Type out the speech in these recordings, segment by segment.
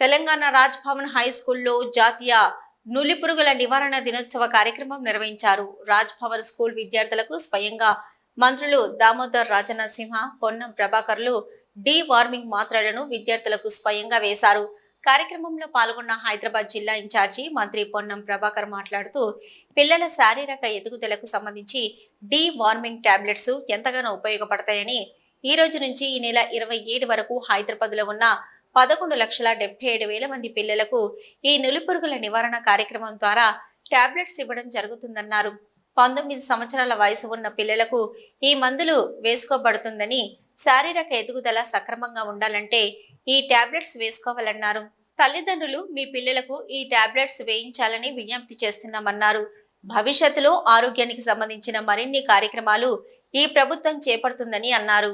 Telangana Raj Bhavan high స్కూల్లో జాతీయ నులిపురుగుల నివారణ దినోత్సవ కార్యక్రమం నిర్వహించారు. రాజ్ భవన్ స్కూల్ విద్యార్థులకు స్వయంగా మంత్రులు దామోదర్ రాజనరసింహ పొన్నం ప్రభాకర్లు డి వార్మింగ్ మాత్రలను విద్యార్థులకు స్వయంగా వేశారు. కార్యక్రమంలో పాల్గొన్న హైదరాబాద్ జిల్లా ఇన్ఛార్జి మంత్రి పొన్నం ప్రభాకర్ మాట్లాడుతూ పిల్లల శారీరక ఎదుగుదలకు సంబంధించి డి వార్మింగ్ టాబ్లెట్స్ ఎంతగానో ఉపయోగపడతాయని ఈ రోజు నుంచి ఈ నెల ఇరవై ఏడు వరకు హైదరాబాద్లో ఉన్న పదకొండు లక్షల డెబ్బై ఏడు వేల మంది పిల్లలకు ఈ నులిపురుగుల నివారణ కార్యక్రమం ద్వారా టాబ్లెట్స్ ఇవ్వడం జరుగుతుందన్నారు. పంతొమ్మిది సంవత్సరాల వయసు ఉన్న పిల్లలకు ఈ మందులు వేసుకోబడుతుందని శారీరక ఎదుగుదల సక్రమంగా ఉండాలంటే ఈ టాబ్లెట్స్ వేసుకోవాలన్నారు. తల్లిదండ్రులు మీ పిల్లలకు ఈ టాబ్లెట్స్ వేయించాలని విజ్ఞప్తి చేస్తున్నామన్నారు. భవిష్యత్తులో ఆరోగ్యానికి సంబంధించిన మరిన్ని కార్యక్రమాలు ఈ ప్రభుత్వం చేపడుతుందని అన్నారు.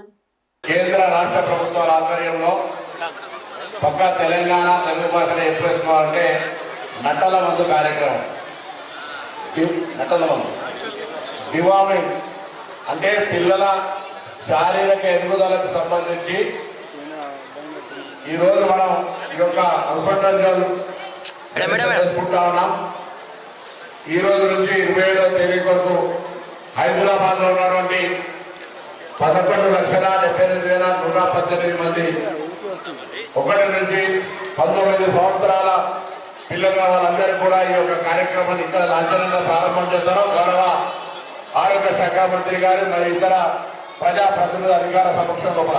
కేంద్ర రాష్ట్ర ప్రభుత్వాల ఆధ్వర్యంలో పక్క తెలంగాణ తెలుగు భాషలో ఎప్పుడు వేసుకోవాలంటే నట్టల మందు కార్యక్రమం. నట్టల మందు. డివామింగ్ అంటే పిల్లల శారీరక ఎదుగుదలకు సంబంధించి ఈరోజు మనం ఈ యొక్క ఉపండంజలు చేసుకుంటా ఉన్నాం. ఈ రోజు నుంచి ఇరవై ఏడవ తేదీ వరకు హైదరాబాద్లో ఉన్నటువంటి పదకొండు లక్షల డెబ్బై ఎనిమిది వేల నూట పద్దెనిమిది మంది ఒకటి నుంచి పంతొమ్మిది సంవత్సరాల పిల్లల వాళ్ళందరూ కూడా ఈ యొక్క కార్యక్రమాన్ని ఇక్కడ లాంఛనంగా ప్రారంభం చేస్తారు. గౌరవ ఆరోగ్య శాఖ మంత్రి గారు మరి ఇతర ప్రజాప్రతినిధుల అధికార సమక్షం లోపల.